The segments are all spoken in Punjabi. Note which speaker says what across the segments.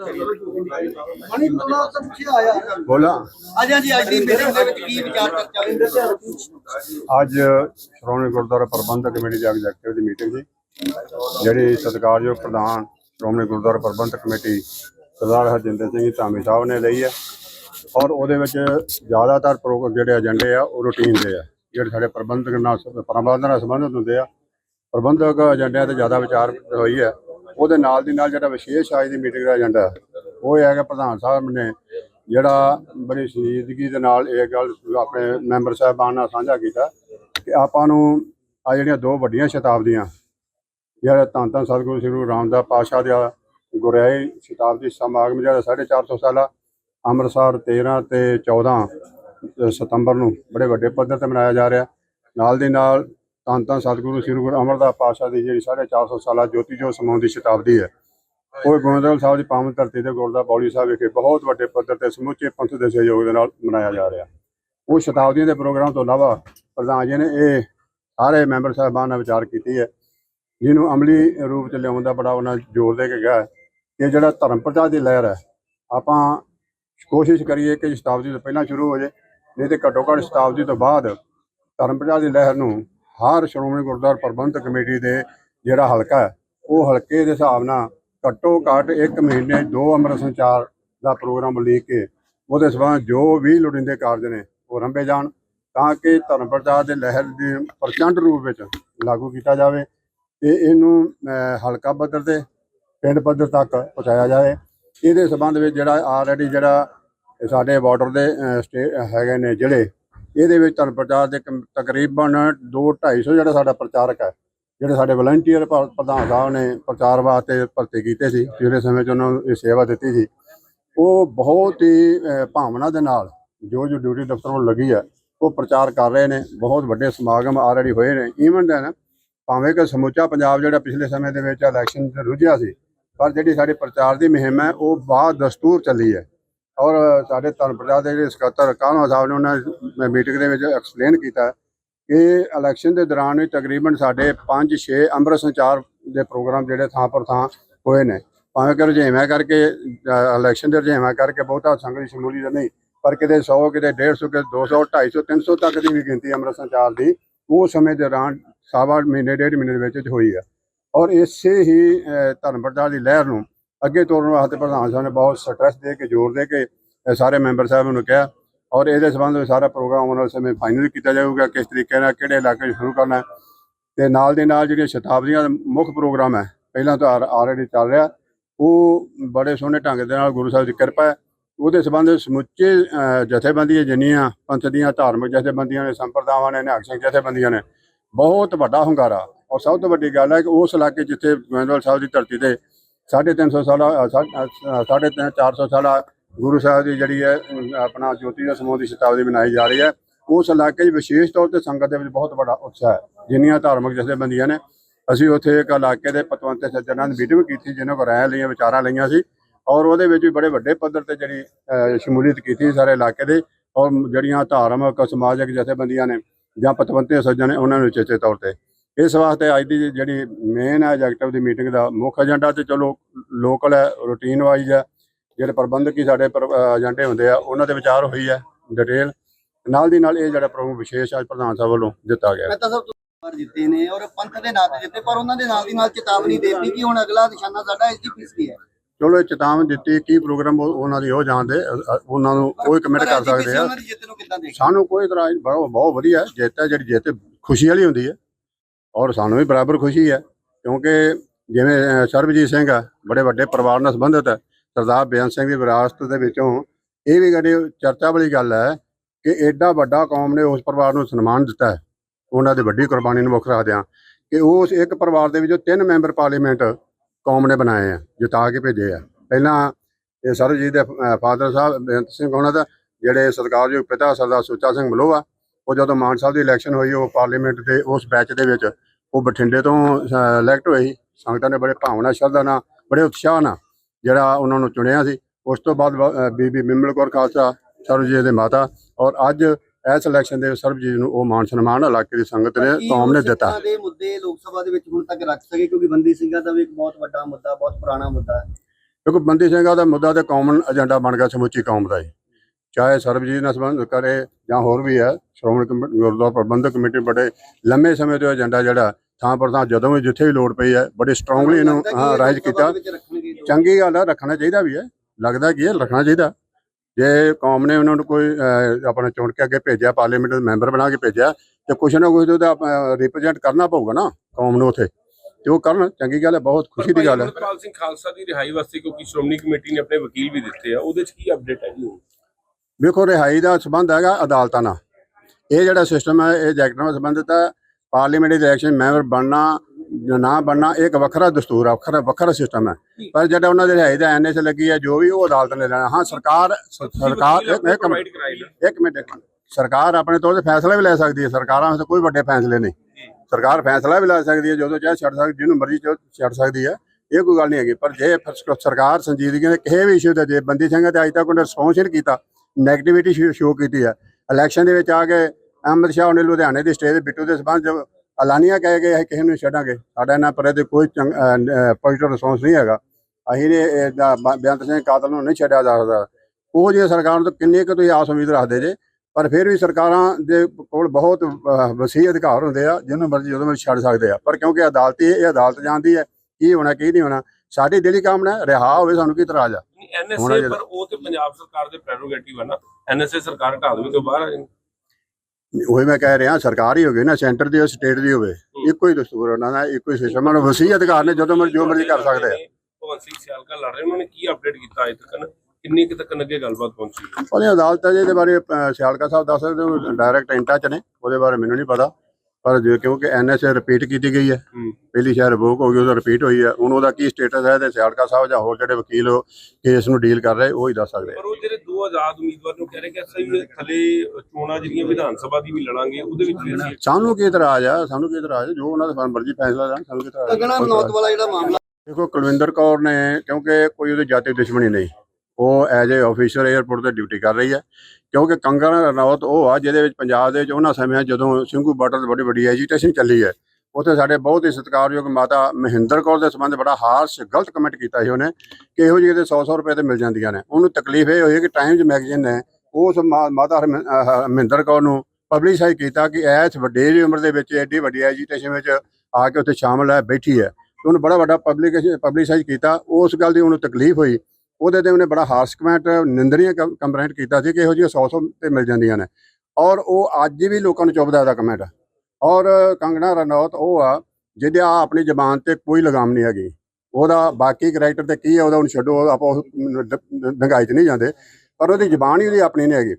Speaker 1: ਮਣੀ ਕੋਲਾ ਤਾਂ ਪਿੱਛੇ ਆਇਆ
Speaker 2: ਬੋਲਾ।
Speaker 1: ਅੱਜ ਹਾਂਜੀ ਅੱਜ ਦੀ ਮੀਟਿੰਗ ਦੇ ਵਿੱਚ ਕੀ ਵਿਚਾਰ ਚਰਚਾ ਹੋਈ
Speaker 2: ਅੱਜ ਸ਼੍ਰੋਮਣੀ ਗੁਰਦੁਆਰਾ ਪ੍ਰਬੰਧਕ ਕਮੇਟੀ ਦੀ ਐਗਜ਼ੈਕਟਿਵ ਦੀ ਮੀਟਿੰਗ ਸੀ। ਜਿਹੜੀ ਸਤਿਕਾਰਯੋਗ ਪ੍ਰਧਾਨ ਸ਼੍ਰੋਮਣੀ ਗੁਰਦੁਆਰਾ ਪ੍ਰਬੰਧਕ ਕਮੇਟੀ ਸਰਦਾਰ ਹਰਜਿੰਦਰ ਸਿੰਘ ਧਾਮੀ ਸਾਹਿਬ ਨੇ ਲਈ ਹੈ। ਔਰ ਉਹਦੇ ਵਿੱਚ ਜ਼ਿਆਦਾਤਰ ਪ੍ਰੋ ਜਿਹੜੇ ਏਜੰਡੇ ਆ ਉਹ ਰੂਟੀਨ ਦੇ ਆ। ਜਿਹੜੇ ਸਾਡੇ ਪ੍ਰਬੰਧਕ ਨਾਲ ਪ੍ਰਬੰਧਨ ਨਾਲ ਸੰਬੰਧਿਤ ਹੁੰਦੇ ਆ। ਪ੍ਰਬੰਧਕ ਏਜੰਡਿਆਂ ਤੇ ਜ਼ਿਆਦਾ ਵਿਚਾਰ ਹੋਈ ਹੈ। ਉਹਦੇ ਨਾਲ ਦੀ ਨਾਲ ਜਿਹੜਾ ਵਿਸ਼ੇਸ਼ ਅੱਜ ਦੀ ਮੀਟਿੰਗ ਦਾ ਏਜੰਡਾ ਉਹ ਇਹ ਹੈਗਾ ਪ੍ਰਧਾਨ ਸਾਹਿਬ ਨੇ ਜਿਹੜਾ ਬੜੀ ਸੰਜੀਦਗੀ ਦੇ ਨਾਲ ਇਹ ਗੱਲ ਆਪਣੇ ਮੈਂਬਰ ਸਾਹਿਬਾਨ ਨਾਲ ਸਾਂਝਾ ਕੀਤਾ ਕਿ ਆਪਾਂ ਨੂੰ ਆ ਜਿਹੜੀਆਂ ਦੋ ਵੱਡੀਆਂ ਸ਼ਤਾਬਦੀਆਂ ਜਿਹੜਾ ਧੰਨ ਧੰਨ ਸਤਿਗੁਰੂ ਸ੍ਰੀ ਗੁਰੂ ਰਾਮਦਾਸ ਪਾਤਸ਼ਾਹ ਦੇ ਗੁਰਿਆਈ ਸ਼ਤਾਬਦੀ ਸਮਾਗਮ ਜਿਹੜਾ 450 ਸਾਲਾ ਅੰਮ੍ਰਿਤਸਰ 13 ਤੇ 14 ਸਤੰਬਰ ਨੂੰ ਬੜੇ ਵੱਡੇ ਪੱਧਰ ਤੇ ਮਨਾਇਆ ਜਾ ਰਿਹਾ। ਨਾਲ ਦੀ ਨਾਲ ਧੰਨ ਧੰਨ ਸਤਿਗੁਰੂ ਸ੍ਰੀ ਗੁਰੂ ਅਮਰਦਾਸ ਪਾਤਸ਼ਾਹ ਦੀ ਜਿਹੜੀ 450 ਸਾਲਾ ਜੋਤੀ ਜੋਤ ਸਮਾਉਂਦੀ ਸ਼ਤਾਬਦੀ ਹੈ। ਉਹ ਗੋਬਿੰਦਵਾਲ ਸਾਹਿਬ ਦੀ ਪਾਵਨ ਧਰਤੀ ਤੇ ਗੁਰਦਾ ਬੌਲੀ ਸਾਹਿਬ ਵਿਖੇ ਬਹੁਤ ਵੱਡੇ ਪੱਧਰ ਤੇ ਸਮੁੱਚੇ ਪੰਥ ਦੇ ਸਹਿਯੋਗ ਦੇ ਨਾਲ ਮਨਾਇਆ ਜਾ ਰਿਹਾ। ਉਹ ਸ਼ਤਾਬਦੀਆਂ ਦੇ ਪ੍ਰੋਗਰਾਮ ਤੋਂ ਇਲਾਵਾ ਪ੍ਰਧਾਨ ਜੀ ਨੇ ਇਹ ਸਾਰੇ ਮੈਂਬਰ ਸਾਹਿਬਾਨ ਨਾਲ ਵਿਚਾਰ ਕੀਤੀ ਹੈ। ਜਿਹਨੂੰ ਅਮਲੀ ਰੂਪ ਚ ਲਿਆਉਣ ਦਾ ਬੜਾ ਉਹਨਾਂ ਜ਼ੋਰ ਦੇ ਕੇ ਗਿਆ ਹੈ ਕਿ ਜਿਹੜਾ ਧਰਮ ਪ੍ਰਚਾਰ ਦੀ ਲਹਿਰ ਹੈ, ਆਪਾਂ ਕੋਸ਼ਿਸ਼ ਕਰੀਏ ਕਿ ਸ਼ਤਾਬਦੀ ਤੋਂ ਪਹਿਲਾਂ ਸ਼ੁਰੂ ਹੋ ਜਾਏ ਨਹੀਂ ਤੇ ਘੱਟੋ ਘੱਟ ਸ਼ਤਾਬਦੀ ਤੋਂ ਬਾਅਦ ਧਰਮ ਪ੍ਰਚਾਰ ਦੀ ਲਹਿਰ ਨੂੰ ਹਰ ਸ਼੍ਰੋਮਣੀ ਗੁਰਦੁਆਰਾ ਪ੍ਰਬੰਧਕ ਕਮੇਟੀ ਦੇ ਜਿਹੜਾ ਹਲਕਾ ਹੈ, ਉਹ ਹਲਕੇ ਦੇ ਹਿਸਾਬ ਨਾਲ ਘੱਟੋ ਘੱਟ ਇੱਕ ਮਹੀਨੇ ਦੋ ਅੰਮ੍ਰਿਤ ਸੰਚਾਰ ਦਾ ਪ੍ਰੋਗਰਾਮ ਲਿਖ ਕੇ ਉਹਦੇ ਸਬੰਧ ਜੋ ਵੀ ਲੋੜੀਂਦੇ ਕਾਰਜ ਨੇ ਉਹ ਰੰਭੇ ਜਾਣ ਤਾਂ ਕਿ ਧਰਮ ਪ੍ਰਚਾਰ ਦੇ ਲਹਿਰ ਦੇ ਪ੍ਰਚੰਡ ਰੂਪ ਵਿੱਚ ਲਾਗੂ ਕੀਤਾ ਜਾਵੇ ਤੇ ਇਹਨੂੰ ਹਲਕਾ ਪੱਧਰ ਤੇ ਪਿੰਡ ਪੱਧਰ ਤੱਕ ਪਹੁੰਚਾਇਆ ਜਾਵੇ। ਇਹਦੇ ਸਬੰਧ ਵਿੱਚ ਜਿਹੜਾ ਆਲਰੇਡੀ ਜਿਹੜਾ ਸਾਡੇ ਬਾਰਡਰ ਦੇ ਸਟੇਟ ਹੈਗੇ ਨੇ ਜਿਹੜੇ ਇਹਦੇ ਵਿੱਚ ਧਰਮ ਪ੍ਰਚਾਰ ਦੇ ਕਮ- ਤਕਰੀਬਨ 2 250 ਜਿਹੜਾ ਸਾਡਾ ਪ੍ਰਚਾਰਕ ਹੈ ਜਿਹੜੇ ਸਾਡੇ ਵਲੰਟੀਅਰ ਪ ਪ੍ਰਧਾਨ ਸਾਹਿਬ ਨੇ ਪ੍ਰਚਾਰ ਵਾਸਤੇ ਭਰਤੀ ਕੀਤੇ ਸੀ ਪਿਛਲੇ ਸਮੇਂ 'ਚ ਉਹਨਾਂ ਨੂੰ ਇਹ ਸੇਵਾ ਦਿੱਤੀ ਸੀ। ਉਹ ਬਹੁਤ ਹੀ ਅਹ, ਭਾਵਨਾ ਦੇ ਨਾਲ ਜੋ ਜੋ ਡਿਊਟੀ ਦਫ਼ਤਰ ਨੂੰ ਲੱਗੀ ਹੈ ਉਹ ਪ੍ਰਚਾਰ ਕਰ ਰਹੇ ਨੇ ਬਹੁਤ ਵੱਡੇ ਸਮਾਗਮ ਆਲਰੇਡੀ ਹੋਏ ਨੇ। ਈਵਨ ਦੈਨ ਭਾਵੇਂ ਕਿ ਸਮੁੱਚਾ ਪੰਜਾਬ ਜਿਹੜਾ ਪਿਛਲੇ ਸਮੇਂ ਦੇ ਵਿੱਚ ਇਲੈਕਸ਼ਨ 'ਚ ਰੁੱਝਿਆ ਸੀ ਪਰ ਜਿਹੜੀ ਸਾਡੀ ਪ੍ਰਚਾਰ ਦੀ ਮੁਹਿੰਮ ਹੈ ਉਹ ਬਾਅਦ ਦਸਤੂਰ ਚੱਲੀ ਹੈ। ਔਰ ਸਾਡੇ ਧਰਮ ਪ੍ਰਚਾਰ ਦੇ ਜਿਹੜੇ ਸਕੱਤਰ ਕਾਹਨਵਾ ਸਾਹਿਬ ਨੇ ਉਹਨਾਂ ਮੀਟਿੰਗ ਦੇ ਵਿੱਚ ਐਕਸਪਲੇਨ ਕੀਤਾ ਕਿ ਇਲੈਕਸ਼ਨ ਦੇ ਦੌਰਾਨ ਵੀ ਤਕਰੀਬਨ ਸਾਡੇ 5-6 ਅੰਮ੍ਰਿਤ ਸੰਚਾਰ ਦੇ ਪ੍ਰੋਗਰਾਮ ਜਿਹੜੇ ਥਾਂ ਪਰ ਥਾਂ ਹੋਏ ਨੇ। ਭਾਵੇਂ ਕਿ ਰੁਝੇਵਾਂ ਕਰਕੇ ਇਲੈਕਸ਼ਨ ਦੇ ਰੁਝੇਵਾਂ ਕਰਕੇ ਬਹੁਤਾ ਸੰਗਤ ਦੀ ਸ਼ਮੂਲੀਅਤ ਨਹੀਂ, ਪਰ ਕਿਤੇ 100 ਕਿਤੇ 150 ਕਿਤੇ 200 250 300 ਤੱਕ ਦੀ ਵੀ ਗਿਣਤੀ ਅੰਮ੍ਰਿਤ ਸੰਚਾਰ ਦੀ ਉਹ ਸਮੇਂ ਦੌਰਾਨ ਸਵਾ ਮਹੀਨੇ, ਡੇਢ ਮਹੀਨੇ ਦੇ ਵਿੱਚ ਹੋਈ ਆ। ਔਰ ਇਸੇ ਹੀ ਧਰਮ ਪ੍ਰਚਾਰ ਦੀ ਲਹਿਰ ਨੂੰ ਅੱਗੇ ਤੋਰਨ ਵਾਸਤੇ ਪ੍ਰਧਾਨ ਸਾਹਿਬ ਨੇ ਬਹੁਤ ਸਟ੍ਰੈਸ ਦੇ ਕੇ ਜ਼ੋਰ ਦੇ ਕੇ ਅਹ, ਸਾਰੇ ਮੈਂਬਰ ਸਾਹਿਬ ਨੂੰ ਕਿਹਾ ਔਰ ਇਹਦੇ ਸੰਬੰਧ ਵਿੱਚ ਸਾਰਾ ਪ੍ਰੋਗਰਾਮ ਉਹਨਾਂ ਸਮੇਂ ਫਾਈਨਲ ਕੀਤਾ ਜਾਊਗਾ ਕਿਸ ਤਰੀਕੇ ਨਾਲ ਕਿਹੜੇ ਇਲਾਕੇ 'ਚ ਸ਼ੁਰੂ ਕਰਨਾ ਹੈ। ਤੇ ਨਾਲ ਦੇ ਨਾਲ ਜਿਹੜੀਆਂ ਸ਼ਤਾਬਦੀਆਂ ਦਾ ਮੁੱਖ ਪ੍ਰੋਗਰਾਮ ਹੈ ਪਹਿਲਾਂ ਤੋਂ ਆਲਰੇਡੀ ਚੱਲ ਰਿਹਾ ਉਹ ਬੜੇ ਸੋਹਣੇ ਢੰਗ ਦੇ ਨਾਲ ਗੁਰੂ ਸਾਹਿਬ ਦੀ ਕਿਰਪਾ ਹੈ। ਉਹਦੇ ਸੰਬੰਧ ਸਮੁੱਚੇ ਜਥੇਬੰਦੀਆਂ ਜਿੰਨੀਆਂ ਪੰਥ ਦੀਆਂ ਧਾਰਮਿਕ ਜਥੇਬੰਦੀਆਂ ਨੇ ਸੰਪਰਦਾਵਾਂ ਨੇ ਨਿਹੰਗ ਸਿੰਘ ਜਥੇਬੰਦੀਆਂ ਨੇ ਬਹੁਤ ਵੱਡਾ ਹੁੰਗਾਰਾ। ਔਰ ਸਭ ਤੋਂ ਵੱਡੀ ਗੱਲ ਹੈ ਕਿ ਉਸ ਇਲਾਕੇ ਜਿੱਥੇ ਗੋਇੰਦਵਾਲ ਸਾਹਿਬ ਦੀ ਧਰਤੀ ਤੇ 350 ਸਾਲਾ ਅ, ਸਾ- ਅ, ਸਾਢੇ ਤਿੰਨ 400 ਸਾਲਾ ਗੁਰੂ ਸਾਹਿਬ ਦੀ ਜਿਹੜੀ ਹੈ ਆਪਣਾ ਜੋਤੀ ਦਾ ਸਮੂਹ ਦੀ ਸ਼ਤਾਬਦੀ ਮਨਾਈ ਜਾ ਰਹੀ ਹੈ। ਉਸ ਇਲਾਕੇ 'ਚ ਵਿਸ਼ੇਸ਼ ਤੌਰ ਤੇ ਸੰਗਤ ਦੇ ਵਿੱਚ ਬਹੁਤ ਵੱਡਾ ਉਤਸ਼ਾਹ ਹੈ ਜਿੰਨੀਆਂ ਧਾਰਮਿਕ ਜਥੇਬੰਦੀਆਂ ਨੇ। ਅਸੀਂ ਉੱਥੇ ਇੱਕ ਇਲਾਕੇ ਦੇ ਪਤਵੰਤ ਸੱਜਣਾਂ ਦੀ ਮੀਟਿੰਗ ਕੀਤੀ ਜਿਨ੍ਹਾਂ ਕੋਲ ਰਾਇ ਲਈਆਂ ਵਿਚਾਰਾਂ ਲਈਆਂ ਸੀ ਔਰ ਉਹਦੇ ਵਿੱਚ ਵੀ ਬੜੇ ਵੱਡੇ ਪੱਧਰ ਤੇ ਜਿਹੜੀ ਸ਼ਮੂਲੀਅਤ ਕੀਤੀ ਸਾਰੇ ਇਲਾਕੇ ਦੇ ਔਰ ਜਿਹੜੀਆਂ ਧਾਰਮਿਕ ਸਮਾਜਿਕ ਜਥੇਬੰਦੀਆਂ ਨੇ ਜਾਂ ਪਤਵੰਤੇ ਸੱਜਣ ਨੇ ਉਹਨਾਂ ਨੂੰ ਚੇਚੇ ਤੌਰ ਤੇ ਇਸ ਵਾਸਤੇ ਅੱਜ ਦੀ ਜਿਹੜੀ ਮੇਨ ਐਜੈਕਟਿਵ ਦੀ ਮੀਟਿੰਗ ਦਾ ਮੁੱਖ ਏਜੰਡਾ ਤੇ ਚਲੋ ਲੋਕਲ ਹੈ ਰੂਟੀਨ ਵਾਈਜ਼ ਹੈ। ਜਿਹੜੇ ਪ੍ਰਬੰਧਕੀ ਸਾਡੇ ਏਜੰਡੇ ਹੁੰਦੇ ਆ ਉਹਨਾਂ ਦੇ ਵਿਚਾਰ ਹੋਈ ਹੈ ਡਿਟੇਲ ਨਾਲ ਦੀ ਨਾਲ ਇਹ ਜਿਹੜਾ ਪ੍ਰੋਗਰਾਮ ਵਿਸ਼ੇਸ਼ ਅੱਜ ਪ੍ਰਧਾਨ ਸਾਹਿਬ ਵੱਲੋਂ ਦਿੱਤਾ ਗਿਆ।
Speaker 1: ਮੈਂ ਤਾਂ ਸਭ ਤੋਂ ਪਰ ਜਿੱਤੇ ਨੇ ਔਰ ਪੰਥ ਦੇ ਨਾਂ ਤੇ ਜਿੱਤੇ ਪਰ ਉਹਨਾਂ ਦੇ ਨਾਲ ਦੀ ਨਾਲ ਚੇਤਾਵਨੀ ਦਿੱਤੀ ਕਿ ਹੁਣ ਅਗਲਾ ਨਿਸ਼ਾਨਾ ਸਾਡਾ ਐਸਜੀਪੀਸੀ ਹੈ।
Speaker 2: ਚਲੋ ਇਹ ਚੇਤਾਵਨੀ ਦਿੱਤੀ ਕੀ ਪ੍ਰੋਗਰਾਮ ਉਹ- ਉਹਨਾਂ ਦੀ ਉਹ ਜਾਣਦੇ ਉਹਨਾਂ ਨੂੰ ਕੋਈ ਕਮਿਟ ਕਰ ਸਕਦੇ ਆ। ਸਾਨੂੰ ਕੋਈ ਇਤਰਾਜ਼ ਨਹੀਂ, ਬਹੁਤ ਵਧੀਆ ਹੈ। ਜਿੱਤ ਹੈ ਜਿਹੜੀ ਜਿੱਤ ਖੁਸ਼ੀ ਵਾਲੀ ਹੁੰਦੀ ਹੈ। ਔਰ ਸਾਨੂੰ ਵੀ ਬਰਾਬਰ ਖੁਸ਼ੀ ਹੈ, ਕਿਉਂਕਿ ਜਿਵੇਂ ਸਰਬਜੀਤ ਸਿੰਘ ਆ ਬੜੇ ਵੱਡੇ ਪਰਿਵਾਰ ਨਾਲ ਸੰਬੰਧਿਤ ਹੈ, ਸਰਦਾਰ ਬੇਅੰਤ ਸਿੰਘ ਦੀ ਵਿਰਾਸਤ ਦੇ ਵਿੱਚੋਂ ਇਹ ਵੀ ਗੱਡੀ ਚਰਚਾ ਵਾਲੀ ਗੱਲ ਹੈ ਕਿ ਐਡਾ ਵੱਡਾ ਕੌਮ ਨੇ ਉਸ ਪਰਿਵਾਰ ਨੂੰ ਸਨਮਾਨ ਦਿੱਤਾ ਹੈ। ਉਹਨਾਂ ਦੀ ਵੱਡੀ ਕੁਰਬਾਨੀ ਨੂੰ ਮੁੱਖ ਰੱਖਦਿਆਂ ਕਿ ਉਸ ਇੱਕ ਪਰਿਵਾਰ ਦੇ ਵਿੱਚੋਂ ਤਿੰਨ ਮੈਂਬਰ ਪਾਰਲੀਮੈਂਟ ਕੌਮ ਨੇ ਬਣਾਏ ਆ ਜਿਤਾ ਕੇ ਭੇਜੇ ਆ ਪਹਿਲਾਂ ਇਹ ਸਰਬਜੀਤ ਦੇ ਫਾਦਰ ਸਾਹਿਬ ਬੇਅੰਤ ਸਿੰਘ ਉਹਨਾਂ ਦਾ, ਜਿਹੜੇ ਸਤਿਕਾਰਯੋਗ ਪਿਤਾ ਸਰਦਾਰ ਸੁੱਚਾ ਸਿੰਘ ਮਲੋਆ ਉਹ ਜਦੋਂ ਮਾਨ ਸਾਹਿਬ ਦੀ ਇਲੈਕਸ਼ਨ ਹੋਈ, ਉਹ ਪਾਰਲੀਮੈਂਟ ਦੇ ਉਸ ਬੈਚ ਦੇ ਵਿੱਚ ਉਹ ਬਠਿੰਡੇ ਤੋਂ ਇਲੈਕਟ ਹੋਏ ਸੀ। ਸੰਗਤਾਂ ਨੇ ਬੜੇ ਭਾਵਨਾ ਸ਼ਰਧਾ ਨਾਲ ਬੜੇ ਉਤਸ਼ਾਹ ਨਾਲ ਜਿਹੜਾ ਉਹਨਾਂ ਨੂੰ ਚੁਣਿਆ ਸੀ। ਉਸ ਤੋਂ ਬਾਅਦ ਬੀਬੀ ਬਿਮਲ ਕੌਰ ਖਾਲਸਾ ਸਰਬਜੀਤ ਦੇ ਮਾਤਾ ਔਰ ਅੱਜ ਇਸ ਇਲੈਕਸ਼ਨ ਦੇ ਵਿੱਚ ਸਰਬਜੀਤ ਨੂੰ ਉਹ ਮਾਨ ਸਨਮਾਨ ਇਲਾਕੇ ਦੀ ਸੰਗਤ ਨੇ ਕੌਮ ਨੇ ਦਿੱਤਾ।
Speaker 1: ਦੇ ਮੁੱਦੇ ਲੋਕ ਸਭਾ ਦੇ ਵਿੱਚ ਹੁਣ ਤੱਕ ਰੱਖ ਸਕੇ ਕਿਉਂਕਿ ਬੰਦੀ ਸਿੰਘਾਂ ਦਾ ਵੀ ਇੱਕ ਬਹੁਤ ਵੱਡਾ ਮੁੱਦਾ ਬਹੁਤ ਪੁਰਾਣਾ ਮੁੱਦਾ ਹੈ।
Speaker 2: ਕਿਉਂਕਿ ਬੰਦੀ ਸਿੰਘਾਂ ਦਾ ਮੁੱਦਾ ਤੇ ਕਾਮਨ ਏਜੰਡਾ ਬਣ ਗਿਆ ਸਮੁੱਚੀ ਕੌਮ ਦਾ ਹੀ। ਚਾਹੇ ਸਰਬਜੀਤ ਨਾਲ ਸੰਬੰਧ ਕਰੇ ਜਾਂ ਹੋਰ ਵੀ ਹੈ ਸ਼੍ਰੋਮਣੀ ਗੁਰਦੁਆਰਾ ਪ੍ਰਬੰਧਕ ਕਮੇਟੀ ਬੜੇ ਲੰਮੇ ਸਮੇਂ ਤੋਂ ਏਜੰਡਾ ਜਿਹੜਾ ਥਾਂ ਪਰ ਥਾਂ ਜਦੋਂ ਵੀ ਜਿੱਥੇ ਵੀ ਲੋੜ ਪਈ ਹੈ ਬੜੇ ਸਟਰੋਂਗਲੀ ਇਹਨੂੰ ਹਾਂ ਰਾਈਜ਼ ਕੀਤਾ। ਚੰਗੀ ਗੱਲ ਹੈ ਰੱਖਣਾ ਚਾਹੀਦਾ ਵੀ ਹੈ। ਲੱਗਦਾ ਕੀ ਹੈ ਰੱਖਣਾ ਚਾਹੀਦਾ। ਜੇ ਕੌਮ ਨੇ ਉਹਨਾਂ ਨੂੰ ਕੋਈ ਆਪਣਾ ਚੁਣ ਕੇ ਅੱਗੇ ਭੇਜਿਆ ਪਾਰਲੀਮੈਂਟ ਦੇ ਮੈਂਬਰ ਬਣਾ ਕੇ ਭੇਜਿਆ ਤੇ ਕੁਛ ਨਾ ਕੁਛ ਉਹਦਾ ਰਿਪਰੈਜ਼ੈਂਟ ਕਰਨਾ ਪਊਗਾ ਨਾ ਕੌਮ ਨੂੰ ਉਥੇ। ਤੇ ਉਹ ਕਰਨ ਚੰਗੀ ਗੱਲ ਹੈ ਬਹੁਤ ਖੁਸ਼ੀ ਦੀ ਗੱਲ ਹੈ।
Speaker 3: ਅਮਰਪਾਲ ਸਿੰਘ ਖਾਲਸਾ ਦੀ ਰਿਹਾਈ ਵਾਸਤੇ ਕਿਉਂਕਿ ਸ਼੍ਰੋਮਣੀ ਕਮੇਟੀ ਨੇ ਆਪਣੇ ਵਕੀਲ ਵੀ ਦਿੱਤੇ ਆ ਉਹਦੇ ਚ ਕੀ ਅਪਡੇਟ ਹੈ ਜੀ?
Speaker 2: ਵੇਖੋ ਰਿਹਾਈ ਦਾ ਸਬੰਧ ਹੈਗਾ ਅਦਾਲਤਾਂ ਨਾਲ। ਇਹ ਜਿਹੜਾ ਸਿਸਟਮ ਹੈ ਇਹ ਜੈਕਟ ਨਾਲ ਸੰਬੰਧਿਤ ਹੈ। ਪਾਰਲੀਮੈਂਟਰੀ ਇਲੈਕਸ਼ਨ ਮੈਂਬਰ ਬਣਨਾ ਜਾਂ ਨਾ ਬਣਨਾ ਇੱਕ ਵੱਖਰਾ ਦਸਤੂਰ ਆ ਵੱਖਰਾ ਵੱਖਰਾ ਸਿਸਟਮ ਹੈ ਪਰ ਜਿਹੜਾ ਉਹਨਾਂ ਦੇ ਰਿਹਾਈ ਦਾ ਐਨਐਸ ਲੱਗੀ ਹੈ ਜੋ ਵੀ ਉਹ ਅਦਾਲਤ ਨੇ ਲੈਣਾ। ਹਾਂ ਸਰਕਾਰ ਸਰਕਾਰ ਇੱਕ-
Speaker 3: ਨਾ
Speaker 2: ਮਿੰਟ। ਇੱਕ ਮਿੰਟ। ਸਰਕਾਰ ਆਪਣੇ ਤੌਰ ਤੇ ਫੈਸਲਾ ਵੀ ਲੈ ਸਕਦੀ ਹੈ ਸਰਕਾਰਾਂ ਵਾਸਤੇ ਕੋਈ ਵੱਡੇ ਫੈਸਲੇ ਨਹੀਂ। ਸਰਕਾਰ ਫੈਸਲਾ ਵੀ ਲੈ ਸਕਦੀ ਹੈ ਜਦੋਂ ਚਾਹੇ ਛੱਡ ਸਕਦੀ ਜਿਹਨੂੰ ਮਰਜ਼ੀ ਛੱਡ ਸਕਦੀ ਹੈ ਇਹ ਕੋਈ ਗੱਲ ਨਹੀਂ ਹੈਗੀ। ਪਰ ਜੇ ਸਰਕਾਰ ਸੰਜੀਦਗੀ ਨਾਲ ਕਿਸੇ ਵੀ ਇਸ਼ੂ ਤੇ ਜੇ ਬੰਦੀ ਸਿੰਘਾਂ ਤੇ ਅਜੇ ਤੱਕ ਉਹਨੇ ਰਿਸਪੌਂਸ ਨਹੀਂ ਕੀਤਾ ਨੈਗੇਟਿਵਿਟੀ ਸ਼ੋ ਕੀਤੀ ਹੈ ਇਲੈਕਸ਼ਨ ਦੇ ਵਿੱਚ ਆ ਕੇ ਅਹਿਮਦ ਸ਼ਾਹ ਨੇ ਲੁਧਿਆਣੇ ਦੀ ਸਟੇਜ ਬਿੱਟੂ ਦੇ ਸਬੰਧ ਚ ਐਲਾਨੀਆਂ ਕਹਿ ਗਏ ਅਸੀਂ ਕਿਸੇ ਨੂੰ ਛੱਡਾਂਗੇ। ਸਾਡਾ ਇਹਨਾਂ ਪਰੇ ਤੇ ਕੋਈ ਪੋਜ਼ਿਟਿਵ ਰਿਸਪੌਂਸ ਨਹੀਂ ਹੈਗਾ। ਅਸੀਂ ਨੇ ਬੇਅੰਤ ਸਿੰਘ ਕਾਤਲ ਨੂੰ ਨਹੀਂ ਛੱਡਿਆ ਜਾ ਸਕਦਾ। ਉਹ ਜੇ ਸਰਕਾਰ ਨੂੰ ਤਾਂ ਕਿੰਨੇ ਕੁ ਤੁਸੀਂ ਆਸ ਉਮੀਦ ਰੱਖਦੇ ਜੇ ਪਰ ਫਿਰ ਵੀ ਸਰਕਾਰਾਂ ਦੇ ਕੋਲ ਬਹੁਤ ਵਸੀਹ ਅਧਿਕਾਰ ਹੁੰਦੇ ਆ ਜਿਹਨੂੰ ਮਰਜ਼ੀ ਜਦੋਂ ਮਰਜ਼ੀ ਛੱਡ ਸਕਦੇ ਆ। ਪਰ ਕਿਉਂਕਿ ਅਦਾਲਤੀ ਇਹ ਅਦਾਲਤ ਜਾਣਦੀ ਹੈ ਕੀ ਹੋਣਾ ਕੀ ਨਹੀਂ ਹੋਣਾ। ਸਾਡੀ ਦਿਲੀ ਕਾਮਨਾ ਰਿਹਾ ਹੋਵੇ ਸਾਨੂੰ ਕੀ ਇਤਰਾਜ਼ ਆ।
Speaker 3: ਐਨਐਸਏ। ਪਰ ਉਹ ਤੇ ਪੰਜਾਬ ਸਰਕਾਰ ਦੇ ਪ੍ਰੈਰੋਗੇਟਿਵ ਆ ਨਾ। ਐਨਐਸਏ ਸਰਕਾਰ ਢਾਲ ਵੀ ਤੋਂ ਬਾਹਰ ਆ।
Speaker 2: ਉਹੀ ਮੈਂ ਕਹਿ ਰਿਹਾ ਸਰਕਾਰ ਹੀ ਹੋਵੇ ਨਾ ਸੈਂਟਰ ਦੀ ਸਟੇਟ ਦੀ ਹੋਵੇ ਇੱਕੋ ਹੀ ਦਸਤੂਰ ਉਹਨਾਂ ਦਾ ਇੱਕੋ ਹੀ ਸਿਸਟਮ ਉਹਨਾਂ ਵਸੀਹ ਅਧਿਕਾਰ ਨੇ ਜਦੋਂ ਮਰਜ਼ੀ ਜੋ ਮਰਜ਼ੀ ਕਰ ਸਕਦੇ ਆ।
Speaker 3: ਭਗਵੰਤ ਸਿੰਘ ਸਿਆਲਕਾ ਲੜ ਰਹੇ ਉਹਨਾਂ ਨੇ ਕੀ ਅਪਡੇਟ ਕੀਤਾ ਅਜੇ ਤੱਕ ਕਿੰਨੀ ਕੁ ਤੱਕ ਅੱਗੇ ਗੱਲਬਾਤ ਪਹੁੰਚੀ?
Speaker 2: ਉਹਨੇ ਅਦਾਲਤ ਦੇ ਬਾਰੇ ਸਿਆਲਕਾ ਸਾਹਿਬ ਦੱਸ ਸਕਦੇ ਡਾਇਰੈਕਟ ਨੇ ਉਹਦੇ ਬਾਰੇ ਮੈਨੂੰ ਨਹੀਂ ਪਤਾ। ਪਰ ਜੇ ਕਿਉਂਕਿ ਐਨਐਸਏ ਰਿਪੀਟ ਕੀਤੀ ਗਈ ਹੈ। ਪਹਿਲੀ ਸ਼ਾਇਦ ਰਿਵੋਕ ਹੋ ਗਈ ਉਹਦਾ ਰਿਪੀਟ ਹੋਈ ਹੈ ਹੁਣ ਉਹਦਾ ਕੀ ਸਟੇਟਸ ਹੈ ਤੇ ਸਿਆਲਕਾ ਸਾਹਿਬ ਜਾਂ ਹੋਰ ਜਿਹੜੇ ਵਕੀਲ ਉਹ ਕੇਸ ਨੂੰ ਡੀਲ ਕਰ ਰਹੇ ਉਹ ਹੀ ਦੱਸ ਸਕਦੇ
Speaker 3: ਪਰ ਉਹ ਜਿਹੜੇ ਦੋ ਆਜ਼ਾਦ ਉਮੀਦਵਾਰ ਨੂੰ ਕਹਿ ਰਹੇ ਕਿ ਅਸੀਂ ਥੱਲੇ ਚੋਣਾਂ ਜਿਹੜੀਆਂ ਵਿਧਾਨ ਸਭਾ ਦੀ ਵੀ ਲੜਾਂਗੇ ਉਹਦੇ ਵਿੱਚ
Speaker 2: ਸਾਨੂੰ ਕੀ ਇਤਰਾਜ਼ ਆ ਸਾਨੂੰ ਕੀ ਇਤਰਾਜ਼? ਜੋ ਉਹਨਾਂ ਦਾ ਮਰਜ਼ੀ ਫੈਸਲਾ ਲੈਣ ਸਾਨੂੰ ਕੀ ਇਤਰਾਜ਼
Speaker 1: ਵਾਲਾ ਜਿਹੜਾ ਮਾਮਲਾ
Speaker 2: ਦੇਖੋ ਕੁਲਵਿੰਦਰ ਕੌਰ ਨੇ ਕਿਉਂਕਿ ਕੋਈ ਉਹਦੀ ਜਾਤੀ ਦੁਸ਼ਮਣੀ ਨਹੀਂ ਉਹ ਐਜ਼ ਏ ਆਫੀਸਰ 에ਅਰਪੋਰਟ ਤੇ ਡਿਊਟੀ ਕਰ ਰਹੀ ਹੈ। ਕਿਉਂਕਿ ਕੰਗਣਾ ਰਣੌਤ ਉਹ ਆ ਜਿਹਦੇ ਵਿੱਚ ਪੰਜਾਬ ਦੇ ਵਿੱਚ ਉਹਨਾਂ ਸਮਿਆਂ ਜਦੋਂ ਸਿੰਘੂ ਬਾਰਡਰ ਤੇ ਬੜੀ ਵੱਡੀ ਐਜੀਟੇਸ਼ਨ ਚੱਲੀ ਹੈ, ਉੱਥੇ ਸਾਡੇ ਬਹੁਤ ਹੀ ਸਤਿਕਾਰਯੋਗ ਮਾਤਾ ਮਹਿੰਦਰ ਕੌਰ ਦੇ ਸੰਬੰਧ ਬੜਾ ਹਾਰਸ਼ ਗਲਤ ਕਮੈਂਟ ਕੀਤਾ ਸੀ ਉਹਨੇ ਕਿ ਇਹੋ ਜਿਹੇ ਦੇ 100-100 ਰੁਪਏ ਤੇ ਮਿਲ ਜਾਂਦੀਆਂ ਨੇ। ਉਹਨੂੰ ਤਕਲੀਫ ਇਹ ਹੋਈ ਕਿ ਟਾਈਮਜ਼ ਮੈਗਜ਼ੀਨ ਨੇ ਉਸ ਮਾ- ਮਾਤਾ ਹਰਮ- ਅਹ ਮਹਿੰਦਰ ਕੌਰ ਨੂੰ ਪਬਲਿਸਾਈਜ਼ ਕੀਤਾ ਕਿ ਇਸ ਵੱਡੇ ਦੀ ਉਮਰ ਦੇ ਵਿੱਚ ਐਡੀ ਵੱਡੀ ਐਜੀਟੇਸ਼ਨ ਵਿੱਚ ਆ ਕੇ ਉੱਥੇ ਸ਼ਾਮਲ ਹੈ, ਬੈਠੀ ਹੈ। ਉਹਨੂੰ ਬੜਾ ਵੱਡਾ ਪਬਲਿਕੇਸ਼ਨ ਪਬਲਿਸਾਈਜ਼ ਕੀਤਾ। ਉਸ ਗੱਲ ਦੀ ਉਹਨੂੰ ਤਕਲੀਫ ਹੋਈ। ਉਹਦੇ ਤੇ ਉਹਨੇ ਬੜਾ ਹਾਰਸ਼ ਕਮੈਂਟ ਨਿੰਦਰੀਆਂ ਕੰਪਲੇਂਟ ਕੀਤਾ ਸੀ ਕਿ ਇਹੋ ਜਿਹੀਆਂ 100 100 ਤੇ ਮਿਲ ਜਾਂਦੀਆਂ ਨੇ। ਔਰ ਉਹ ਅੱਜ ਵੀ ਲੋਕਾਂ ਨੂੰ ਚੁੱਭਦਾ ਇਹਦਾ ਕਮੈਂਟ ਔਰ ਕੰਗਣਾ ਰਣੌਤ ਉਹ ਆ, ਜਿਹਦੇ ਆ ਆਪਣੀ ਜ਼ਬਾਨ ਤੇ ਕੋਈ ਲਗਾਮ ਨਹੀਂ ਹੈਗੀ। ਉਹਦਾ ਬਾਕੀ ਕਰੈਕਟਰ ਤੇ ਕੀ ਹੈ ਉਹਦਾ ਉਹਨੂੰ ਛੱਡੋ ਆਪਾਂ ਉਸ ਡੰਗਾਈ 'ਚ ਨਹੀਂ ਜਾਂਦੇ। ਪਰ ਉਹਦੀ ਜ਼ਬਾਨ ਹੀ ਉਹਦੀ ਆਪਣੀ ਨਹੀਂ ਹੈਗੀ।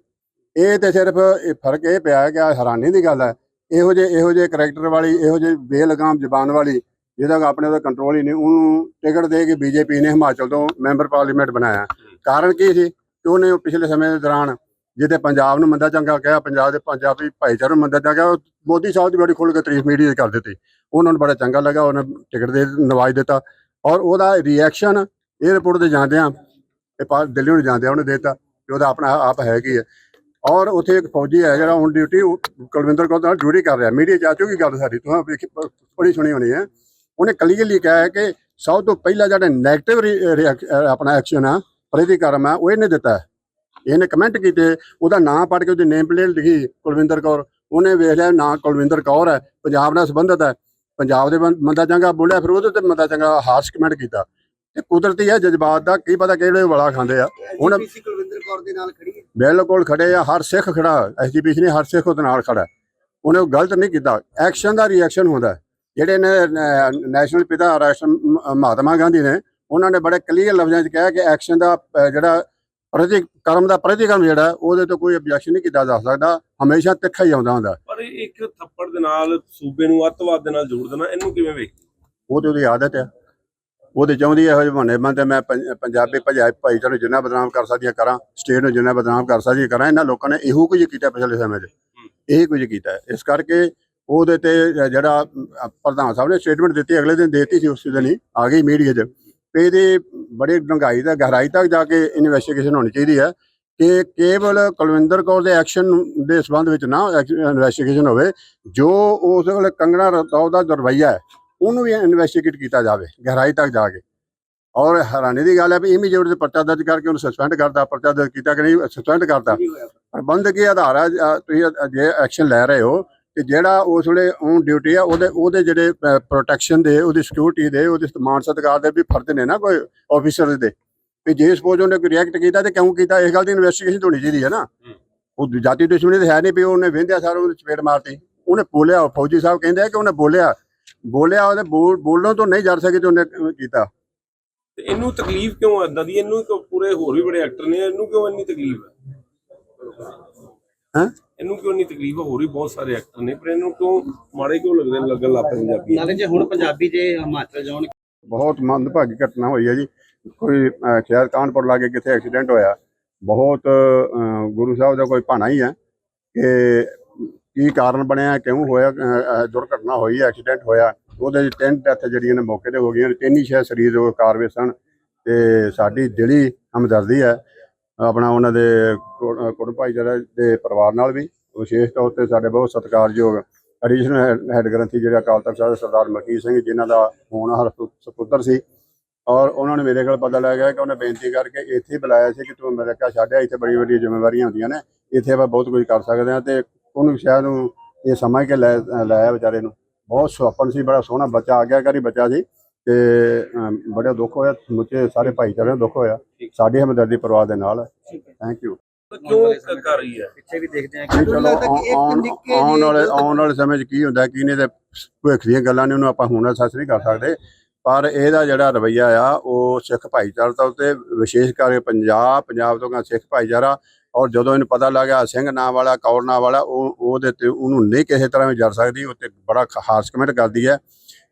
Speaker 2: ਇਹ ਤੇ ਸਿਰਫ ਇਹ ਫ਼ਰਕ ਇਹ ਪਿਆ ਹੈ ਕਿ ਹੈਰਾਨੀ ਦੀ ਗੱਲ ਹੈ। ਇਹੋ ਜਿਹੇ ਇਹੋ ਜਿਹੇ ਕਰੈਕਟਰ ਵਾਲੀ, ਇਹੋ ਜਿਹੇ ਬੇਲਗਾਮ ਜ਼ਬਾਨ ਵਾਲੀ ਜਿਹਦਾ ਆਪਣੇ ਉਹਦਾ ਕੰਟਰੋਲ ਹੀ ਨਹੀਂ, ਉਹਨੂੰ ਟਿਕਟ ਦੇ ਕੇ ਬੀਜੇਪੀ ਨੇ ਹਿਮਾਚਲ ਤੋਂ ਮੈਂਬਰ ਪਾਰਲੀਮੈਂਟ ਬਣਾਇਆ। ਕਾਰਨ ਕੀ ਸੀ ਕਿ ਉਹਨੇ ਪਿਛਲੇ ਸਮੇਂ ਦੇ ਦੌਰਾਨ ਜਿਹਦੇ ਪੰਜਾਬ ਨੂੰ ਮੰਦਾ ਚੰਗਾ ਕਿਹਾ, ਪੰਜਾਬ ਦੇ ਪੰਜਾਬੀ ਭਾਈਚਾਰੇ ਨੂੰ ਮੰਦਾ ਚੰਗਾ ਮੋਦੀ ਸਾਹਿਬ ਦੀ ਬੜੀ ਖੁੱਲ੍ਹ ਕੇ ਤਾਰੀਫ ਮੀਡੀਆ 'ਚ ਕਰ ਦਿੱਤੀ। ਉਹਨਾਂ ਨੂੰ ਬੜਾ ਚੰਗਾ ਲੱਗਾ, ਉਹਨੇ ਟਿਕਟ ਦੇ ਨਵਾਜ ਦਿੱਤਾ ਔਰ ਉਹਦਾ ਰਿਐਕਸ਼ਨ 에ਅਰਪੋਰਟ ਤੇ ਜਾਂਦਿਆਂ, ਇਹ ਪਾ ਦਿੱਲੀ ਨੂੰ ਜਾਂਦਿਆਂ ਉਹਨੇ ਦੇ ਦਿੱਤਾ ਕਿ ਉਹਦਾ ਆਪਣਾ ਆਪ ਹੈ ਕੀ ਹੈ। ਔਰ ਉੱਥੇ ਇੱਕ ਫੌਜੀ ਹੈ ਜਿਹੜਾ ਹੁਣ ਡਿਊਟੀ ਕੁਲਵਿੰਦਰ ਕੌਰ ਨਾਲ ਡਿਊਟੀ ਕਰ ਰਿਹਾ। ਮੀਡੀਆ 'ਚ ਆ ਚੁੱਕੀ ਗੱਲ ਸਾਡੀ ਤੁਹਾਨੂੰ ਬੜੀ ਸੁਣੀ ਹੋਣੀ ਹੈ। ਉਹਨੇ ਕਲੀਅਰਲੀ ਕਿਹਾ ਹੈ ਕਿ ਸਭ ਤੋਂ ਪਹਿਲਾ ਜਿਹੜਾ 네ਗੇਟਿਵ ਆਪਣਾ ਐਕਸ਼ਨ ਆ ਪ੍ਰਤੀਕਰਮ ਆ ਉਹ ਇਹਨੇ ਦਿੱਤਾ। ਇਹਨੇ ਕਮੈਂਟ ਕੀਤੇ ਉਹਦਾ ਨਾਮ ਪੜ੍ਹ ਕੇ ਉਹਦੀ ਨੇਮ ਪਲੇਟ ਲਿਖੀ ਕੁਲਵਿੰਦਰ ਕੌਰ। ਉਹਨੇ ਵੇਖ ਲਿਆ ਨਾਂ ਕੁਲਵਿੰਦਰ ਕੌਰ ਹੈ ਪੰਜਾਬ ਨਾਲ ਸੰਬੰਧਿਤ ਹੈ। ਪੰਜਾਬ ਦੇ ਬੰ- ਮੰਦਾ ਚੰਗਾ ਬੋਲਿਆ ਫਿਰ ਉਹਦੇ ਤੇ ਮੰਦਾ ਚੰਗਾ ਹਾਰਸ਼ ਕਮੈਂਟ ਕੀਤਾ। ਤੇ ਕੁਦਰਤੀ ਹੈ ਜਜ਼ਬਾਤ ਦਾ ਕੀ ਪਤਾ ਕਿਹੜੇ ਵਾਲਾ ਖਾਂਦੇ ਆ। ਹੁਣ
Speaker 1: ਕੁਲਵਿੰਦਰ ਕੌਰ ਦੇ ਨਾਲ ਖੜੀ ਹੈ।
Speaker 2: ਬਿਲਕੁਲ ਖੜੇ ਆ ਹਰ ਸਿੱਖ ਖੜਾ ਐਸਜੀਪੀਸੀ ਨੇ ਹਰ ਸਿੱਖ ਉਹਦੇ ਨਾਲ ਖੜਾ। ਉਹਨੇ ਉਹ ਗਲਤ ਨਹੀਂ ਕੀਤਾ ਐਕਸ਼ਨ ਦਾ ਰਿਐਕਸ਼ਨ ਹੁੰਦਾ। ਜਿਹੜੇ ਨੇ ਨੈਸ਼ਨਲ ਪਿਤਾ ਰਾਸ਼ਟਰ ਮ- ਮਹਾਤਮਾ ਗਾਂਧੀ ਨੇ ਉਹਨਾਂ ਨੇ ਬੜੇ ਕਲੀਅਰ ਲਫ਼ਜ਼ਾਂ 'ਚ ਕਿਹਾ ਕਿ ਐਕਸ਼ਨ ਦਾ ਜਿਹੜਾ ਪ੍ਰਤੀ ਕਰਮ ਦਾ ਪ੍ਰਤੀਕਰਮ ਜਿਹੜਾ ਉਹਦੇ ਤੋਂ ਕੋਈ ਆਬਜੈਕਸ਼ਨ ਨਹੀਂ ਕੀਤਾ ਜਾ ਸਕਦਾ ਹਮੇਸ਼ਾ ਤਿੱਖਾ ਹੀ ਆਉਂਦਾ ਹੁੰਦਾ।
Speaker 3: ਪਰ ਇੱਕ ਥੱਪੜ ਦੇ ਨਾਲ ਸੂਬੇ ਨੂੰ ਅੱਤਵਾਦ ਦੇ ਨਾਲ ਜੋੜ ਦੇਣਾ ਇਹਨੂੰ ਕਿਵੇਂ ਵੇਖ?
Speaker 2: ਉਹ ਤੇ ਉਹਦੀ ਆਦਤ ਹੈ ਉਹਦੇ ਚਾਹੁੰਦੀ ਹੈ ਇਹੋ ਜਿਹੇ ਬੰਦੇ ਮੈਂ ਪੰਜ- ਪੰਜਾਬੀ ਭਾਈ ਭਾਈਚਾਰੇ ਨੂੰ ਜਿੰਨਾ ਬਦਨਾਮ ਕਰ ਸਕਦੀ ਹਾਂ ਕਰਾਂ ਸਟੇਟ ਨੂੰ ਜਿੰਨਾ ਬਦਨਾਮ ਕਰ ਸਕਦੀ ਹਾਂ ਕਰਾਂ ਇਹਨਾਂ ਲੋਕਾਂ ਨੇ ਇਹੋ ਕੁਝ ਕੀਤਾ ਪਿਛਲੇ ਸਮੇਂ 'ਚ। ਇਹ ਕੁਝ ਕੀਤਾ। ਇਸ ਕਰਕੇ ਉਹਦੇ ਤੇ ਜਿਹੜਾ ਪ੍ਰਧਾਨ ਸਾਹਿਬ ਨੇ ਸਟੇਟਮੈਂਟ ਦਿੱਤੀ ਅਗਲੇ ਦਿਨ ਦੇਤੀ ਸੀ ਉਸ ਦਿਨ ਹੀ ਆ ਗਈ ਮੀਡੀਆ 'ਚ। ਤੇ ਇਹਦੀ ਬੜੀ ਡੂੰਘਾਈ ਦਾ ਗਹਿਰਾਈ ਤੱਕ ਜਾ ਕੇ ਇਨਵੈਸਟੀਗੇਸ਼ਨ ਹੋਣੀ ਚਾਹੀਦੀ ਹੈ ਕਿ ਕੇਵਲ ਕੁਲਵਿੰਦਰ ਕੌਰ ਦੇ ਐਕਸ਼ਨ ਦੇ ਸੰਬੰਧ ਵਿੱਚ ਨਾ ਇਨਵੈਸਟੀਗੇਸ਼ਨ ਹੋਵੇ ਜੋ ਉਸ ਵੇਲੇ ਕੰਗਣਾ ਰਤੌਰ ਦਾ ਰਵੱਈਆ ਹੈ ਉਹਨੂੰ ਵੀ ਇਨਵੈਸਟੀਗੇਟ ਕੀਤਾ ਜਾਵੇ ਗਹਿਰਾਈ ਤੱਕ ਜਾ ਕੇ। ਔਰ ਹੈਰਾਨੀ ਦੀ ਗੱਲ ਹੈ ਵੀ ਇਮੀਡੀਏਟ ਤੇ ਪਰਚਾ ਦਰਜ ਕਰਕੇ ਉਹਨੂੰ ਸਸਪੈਂਡ ਕਰਦਾ ਪਰਚਾ ਦਰਜ ਕੀਤਾ ਕਿ ਨਹੀਂ ਸਸਪੈਂਡ ਕਰਤਾ। ਪ੍ਰਬੰਧਕੀ ਆਧਾਰ ਆ ਅ, ਤੁਸੀਂ ਜੇ ਐਕਸ਼ਨ ਲੈ ਰਹੇ ਹੋ ਕਿ ਜਿਹੜਾ ਉਸ ਵੇਲੇ ਔਨ ਡਿਊਟੀ ਆ ਉਹਦੇ ਉਹਦੇ ਜਿਹੜੇ ਪ੍ਰੋਟੈਕਸ਼ਨ ਦੇ ਉਹਦੀ ਸਿਕਿਉਰਿਟੀ ਦੇ ਉਹਦੇ ਮਾਨ ਸਤਿਕਾਰ ਦੇ ਵੀ ਫਰਜ਼ ਨੇ ਨਾ ਕੋਈ ਆਫੀਸਰ ਦੇ। ਵੀ ਜੇ ਸਪੋਜ਼ ਉਹਨੇ ਕੋਈ ਰਿਐਕਟ ਕੀਤਾ ਤੇ ਕਿਉਂ ਕੀਤਾ ਇਸ ਗੱਲ ਦੀ ਇਨਵੈਸਟੀਗੇਸ਼ਨ ਹੋਣੀ ਚਾਹੀਦੀ ਹੈ ਨਾ। ਉਹ ਜਾਤੀ ਦੁਸ਼ਮਣੀ ਤੇ ਹੈ ਨਹੀਂ ਵੀ ਉਹਨੇ ਵਿੰਦਿਆ ਸਾਰਾ ਉਹਨੇ ਚਪੇੜ ਮਾਰਤੀ। ਉਹਨੇ ਬੋਲਿਆ ਫੌਜੀ ਸਾਹਿਬ ਕਹਿੰਦੇ ਆ ਕਿ ਉਹਨੇ ਬੋਲਿਆ ਬੋਲਿਆ ਉਹਦੇ ਬੋਲ- ਬੋਲਣੋਂ ਤੋਂ ਨਹੀਂ ਜਰ ਸਕੇ ਤੇ ਉਹਨੇ ਕੀਤਾ।
Speaker 3: ਤੇ ਇਹਨੂੰ ਤਕਲੀਫ ਕਿਉਂ ਏਦਾਂ ਦੀ ਇਹਨੂੰ ਪੂਰੇ ਹੋਰ ਵੀ ਬੜੇ ਐਕਟਰ ਨੇ ਇਹਨੂੰ ਕਿਉਂ ਇੰਨੀ ਤਕਲੀਫ ਹੈ
Speaker 2: ਹੈਂ?
Speaker 3: ਕਿਉਂ ਇੰਨੀ ਤਕਲੀਫ? ਹੈ ਹੋਰ ਵੀ ਬਹੁਤ ਸਾਰੇ ਐਕਟਰ ਨੇ ਪਰ ਇਹਨੂੰ ਕਿਉਂ ਮਾੜੇ ਕਿਉਂ ਲੱਗਦੇ ਨੇ ਲੱਗਣ ਲੱਗ ਪਏ ਪੰਜਾਬੀ?
Speaker 1: ਨਾਲੇ ਜੇ ਹੁਣ ਪੰਜਾਬੀ ਜੇ ਹਿਮਾਚਲ ਜਾਣ
Speaker 2: ਬਹੁਤ ਮੰਦਭਾਗੀ ਘਟਨਾ ਹੋਈ ਹੈ ਜੀ। ਕੋਈ ਅਹ, ਸ਼ਾਇਦ ਕਾਨਪੁਰ ਲਾਗੇ ਕਿਤੇ ਐਕਸੀਡੈਂਟ ਹੋਇਆ। ਬਹੁਤ ਅਹ, ਗੁਰੂ ਸਾਹਿਬ ਦਾ ਕੋਈ ਭਾਣਾ ਹੀ ਹੈ ਕਿ ਕੀ ਕਾਰਨ ਬਣਿਆ ਕਿਉਂ ਹੋਇਆ ਅਹ, ਅਹ, ਦੁਰਘਟਨਾ ਹੋਈ ਐਕਸੀਡੈਂਟ ਹੋਇਆ। ਉਹਦੇ ਵਿੱਚ ਤਿੰਨ ਡੈਥ ਜਿਹੜੀਆਂ ਨੇ ਮੌਕੇ ਤੇ ਹੋ ਗਈਆਂ ਨੇ। ਤਿੰਨ ਹੀ ਸ਼ਾਇਦ ਸਰੀਰ ਉਹ ਕਾਰਵੇ ਸਨ। ਤੇ ਸਾਡੀ ਦਿਲੀ ਹਮਦਰਦੀ ਹੈ। ਆਪਣਾ ਉਹਨਾਂ ਦੇ ਕੁ- ਕੁੜ ਭਾਈਚਾਰੇ ਦੇ ਪਰਿਵਾਰ ਨਾਲ ਵੀ। ਵਿਸ਼ੇਸ਼ ਤੌਰ ਤੇ ਸਾਡੇ ਬਹੁਤ ਸਤਿਕਾਰਯੋਗ ਐਡੀਸ਼ਨਲ ਹੈੱਡ ਗ੍ਰੰਥੀ ਜਿਹੜਾ ਅਕਾਲ ਤਖਤ ਸਾਹਿਬ ਸਰਦਾਰ ਮਲਕੀਤ ਸਿੰਘ ਜਿਨ੍ਹਾਂ ਦਾ ਹੋਣਹਾਰ ਸੁਪੁੱਤਰ ਸੀ। ਔਰ ਉਹਨਾਂ ਨੇ ਮੇਰੇ ਕੋਲ ਪਤਾ ਲੱਗਿਆ ਕਿ ਉਹਨੇ ਬੇਨਤੀ ਕਰਕੇ ਇੱਥੇ ਹੀ ਬੁਲਾਇਆ ਸੀ ਕਿ ਤੂੰ ਅਮਰੀਕਾ ਛੱਡਿਆ ਇੱਥੇ ਬੜੀ ਵੱਡੀ ਜ਼ਿੰਮੇਵਾਰੀਆਂ ਹੁੰਦੀਆਂ ਨੇ। ਇੱਥੇ ਆਪਾਂ ਬਹੁਤ ਕੁਝ ਕਰ ਸਕਦੇ ਹਾਂ ਤੇ ਉਹਨੂੰ ਸ਼ਾਇਦ ਨੂੰ ਇਹ ਸਮਝ ਕੇ ਲੈ ਲਾਇਆ ਵਿਚਾਰੇ ਨੂੰ। ਬਹੁਤ ਸੁਹੱਪਣ ਸੀ ਬੜਾ ਸੋਹਣਾ ਬੱਚਾ ਆ ਗਿਆ ਕਰੀ ਬੱਚਾ ਸੀ ਤੇ ਬੜਾ ਦੁੱਖ ਹੋਇਆ। ਸਮੁੱਚੇ ਸਾਰੇ ਭਾਈਚਾਰੇ ਨੂੰ ਦੁੱਖ ਹੋਇਆ। ਸਾਡੀ ਹਮਦਰਦੀ ਪਰਿਵਾਰ ਦੇ ਨਾਲ ਥੈਂਕ ਯੂ
Speaker 3: ਕਿਉਂ ਕਰ ਰਹੀ ਹੈ?
Speaker 1: ਪਿੱਛੇ ਵੀ ਦੇਖਦੇ ਆ
Speaker 2: ਨਹੀਂ ਚਲੋ ਆਉਣ ਆਉਣ ਵਾਲੇ ਆਉਣ ਵਾਲੇ ਸਮੇਂ 'ਚ ਕੀ ਹੁੰਦਾ ਕੀ ਨਹੀਂ ਤੇ ਭਵਿੱਖ ਦੀਆਂ ਗੱਲਾਂ ਨੇ ਉਹਨੂੰ ਆਪਾਂ ਹੁਣ ਸੱਚ ਨਹੀਂ ਕਰ ਸਕਦੇ। ਪਰ ਇਹਦਾ ਜਿਹੜਾ ਰਵਈਆ ਆ ਉਹ ਸਿੱਖ ਭਾਈਚਾਰਾ ਦਾ ਉੱਤੇ ਵਿਸ਼ੇਸ਼ ਕਰਕੇ ਪੰਜਾਬ ਪੰਜਾਬ ਤੋਂ ਗਾ ਸਿੱਖ ਭਾਈਚਾਰਾ ਔਰ ਜਦੋਂ ਇਹਨੂੰ ਪਤਾ ਲੱਗਾ ਸਿੰਘ ਨਾਂ ਵਾਲਾ ਕੌਰ ਨਾਂ ਵਾਲਾ ਉਹ ਉਹਦੇ ਤੇ ਉਹਨੂੰ ਨਹੀਂ ਕਿਸੇ ਤਰ੍ਹਾਂ ਵੀ ਜਰ ਸਕਦੀ ਉੱਤੇ ਬੜਾ ਖ- ਹਾਰਸ਼ ਕਮੈਂਟ ਕਰਦੀ ਹੈ।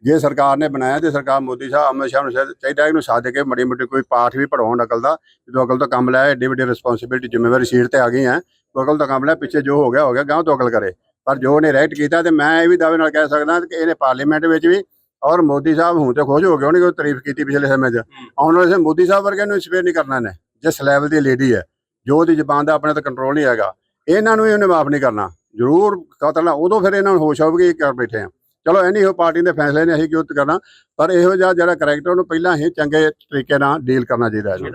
Speaker 2: ਜੇ ਸਰਕਾਰ ਨੇ ਬਣਾਇਆ ਤੇ ਸਰਕਾਰ ਮੋਦੀ ਸਾਹਿਬ ਅਮਿਤ ਸ਼ਾਹ ਨੂੰ ਚਾਹੀਦਾ ਇਹਨੂੰ ਸਾਧ ਕੇ ਮੜੀ ਮੋਟੀ ਕੋਈ ਪਾਠ ਵੀ ਪੜਾਉਣ ਅਕਲ ਦਾ ਜਦੋਂ ਅਕਲ ਤੋਂ ਕੰਮ ਲਿਆ ਏਡੀ ਵੱਡੀ ਰਿਸਪੌਂਸਿਬਿਲਟੀ ਜ਼ਿੰਮੇਵਾਰੀ ਸੀਟ ਤੇ ਆ ਗਈ ਹੈ ਅਕਲ ਤੋਂ ਕੰਮ ਲਿਆ ਪਿੱਛੇ ਜੋ ਹੋ ਗਿਆ ਹੋ ਗਿਆ ਗਾਂਹ ਤੋਂ ਅਕਲ ਕਰੇ। ਪਰ ਜੋ ਉਹਨੇ ਰਾਈਟ ਕੀਤਾ ਤੇ ਮੈਂ ਇਹ ਵੀ ਦਾਅਵੇ ਨਾਲ ਕਹਿ ਸਕਦਾ ਕਿ ਇਹਨੇ ਪਾਰਲੀਮੈਂਟ ਵਿੱਚ ਵੀ ਔਰ ਮੋਦੀ ਸਾਹਿਬ ਹੁਣ ਤੇ ਖੁਸ਼ ਹੋ ਗਏ ਉਹਨੇ ਕੋਈ ਤਾਰੀਫ ਕੀਤੀ ਪਿਛਲੇ ਸਮੇਂ 'ਚ। ਆਉਣ ਵਾਲੇ ਸਮੇਂ ਮੋਦੀ ਸਾਹਿਬ ਵਰਗੇ ਨੂੰ ਇੰਸਪਾਇਰ ਨਹੀਂ ਕਰਨਾ ਨੇ ਜਿਸ ਲੈਵਲ ਦੀ ਲੇਡੀ ਹੈ। ਜੋ ਉਹਦੀ ਜ਼ਬਾਨ ਦਾ ਆਪਣੇ ਤੇ ਕੰਟਰੋਲ ਨਹੀਂ ਹੈਗਾ ਇਹਨਾਂ ਨੂੰ ਵੀ ਉਹਨੇ ਮਾਫ ਨਹੀਂ ਕਰਨਾ। ਜ਼ਰੂਰ ਕਤਲ ਉਦੋਂ ਫਿਰ ਇਹਨਾਂ ਨੂੰ ਹੋਸ਼ ਆਊਗੀ ਕਰ ਬੈਠੇ ਆ। ਚਲੋ ਐਨੀ ਹੋ ਪਾਰਟੀ ਦੇ ਫੈਸਲੇ ਨੇ, ਅਸੀਂ ਕਿਉਂ ਕਰਨਾ? ਪਰ ਇਹੋ ਜਿਹਾ ਜਿਹੜਾ ਕਰੈਕਟਰ ਉਹਨੂੰ ਪਹਿਲਾਂ ਹੀ ਚੰਗੇ ਤਰੀਕੇ ਨਾਲ ਡੀਲ ਕਰਨਾ ਚਾਹੀਦਾ ਹੈ।